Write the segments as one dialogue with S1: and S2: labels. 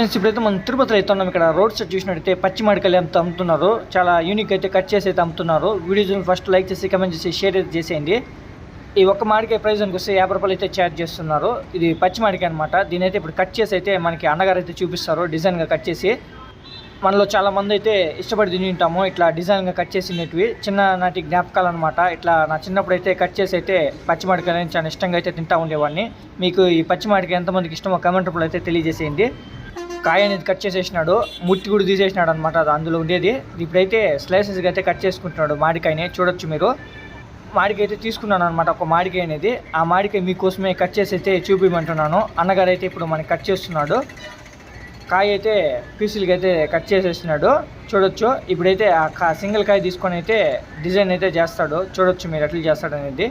S1: Friends ఇప్పుడైతే మనం తిరుపతిలో అయితే ఉన్నాం. ఇక్కడ రోడ్ సైడ్ చూసినట్టయితే పచ్చి మామిడికాయలు ఎంత అమ్ముతున్నారు. చాలా యూనిక్ అయితే కట్ చేసి అయితే అమ్ముతున్నారు. వీడియోస్ ఫస్ట్ లైక్ చేసి కమెంట్ చేసి షేర్ అయితే చేసేయండి. ఈ ఒక్క మాడికాయ ప్రైస్ అని వస్తే యాభై రూపాయలు అయితే ఛార్జ్ చేస్తున్నారు. ఇది పచ్చి మాడికాయ అనమాట దీని అయితే ఇప్పుడు కట్ చేసి అయితే మనకి అన్నగారు అయితే చూపిస్తారు. డిజైన్గా కట్ చేసి. మనలో చాలామంది అయితే ఇష్టపడి తిని ఉంటాము. ఇట్లా డిజైన్గా కట్ చేసినవి చిన్ననాటి జ్ఞాపకాలు అనమాట ఇట్లా నా చిన్నప్పుడు అయితే కట్ చేసి అయితే పచ్చి చాలా ఇష్టంగా అయితే తింటా ఉండేవాడిని. మీకు ఈ పచ్చి ఎంతమందికి ఇష్టమో కమెంట్ రూపంలో అయితే తెలియజేసేయండి. కాయ అనేది కట్ చేసేసినాడు ముట్టి కూడా తీసేసినాడు అనమాట అది అందులో ఉండేది. ఇప్పుడైతే స్లైసెస్గా అయితే కట్ చేసుకుంటున్నాడు మాడికాయని చూడొచ్చు మీరు. మాడికాయ అయితే తీసుకున్నాను అనమాట ఒక మాడికాయ అనేది. ఆ మాడికాయ మీకోసమే కట్ చేసి అయితే చూపించమంటున్నాను అన్నగారు అయితే ఇప్పుడు మనకి కట్ చేస్తున్నాడు. కాయ అయితే పీసులకి అయితే కట్ చేసేసినాడు. చూడొచ్చు. ఇప్పుడైతే ఆ కా సింగిల్ కాయ తీసుకొని అయితే డిజైన్ అయితే చేస్తాడు. చూడొచ్చు మీరు ఎట్లా చేస్తాడు అనేది.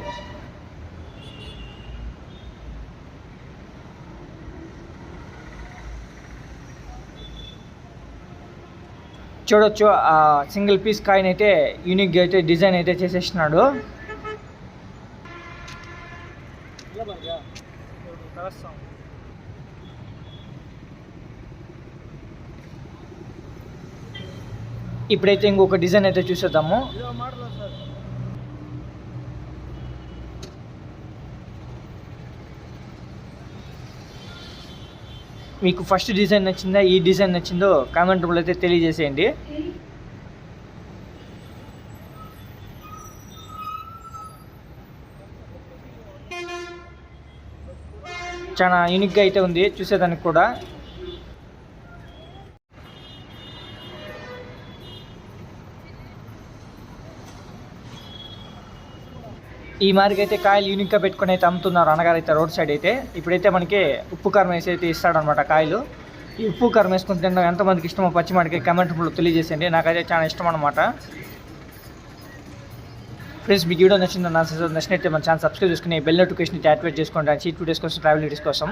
S1: చూడొచ్చు. ఆ సింగిల్ పీస్ కాయిన్ అయితే యూనిక్గా అయితే డిజైన్ అయితే చేసేసినాడు ఇప్పుడైతే ఇంకొక డిజైన్ అయితే చూసేద్దాము. మీకు ఫస్ట్ డిజైన్ నచ్చిందా? ఈ డిజైన్ నచ్చిందో కామెంట్ రూపంలో అయితే తెలియజేసేయండి. చాలా యూనిక్గా అయితే ఉంది. చూసేదానికి కూడా. ఈ మారికి అయితే కాయలు యూనిక్గా పెట్టుకొని అయితే అమ్ముతున్నారు అన్నగారు అయితే రోడ్ సైడ్ అయితే. ఇప్పుడైతే మనకి ఉప్పు కారం వేసి అయితే ఇస్తాడనమాట కాయలు. ఈ ఉప్పు కారం వేసుకుని తినడం ఎంతమందికి ఇష్టమో పచ్చి మాడికి కమెంట్ రూపంలో తెలియజేసేయండి. నాకైతే చాలా ఇష్టం అనమాట ఫ్రెండ్స్ మీకు వీడియో నచ్చిందో నా మన ఛానల్ సబ్స్క్రైబ్ చేసుకుని బెల్ నోటిఫికేషన్ యాక్టివేట్ చేసుకోండి. చీట్ వీడియోస్ కోసం ట్రావెల్ వీడియోస్ కోసం.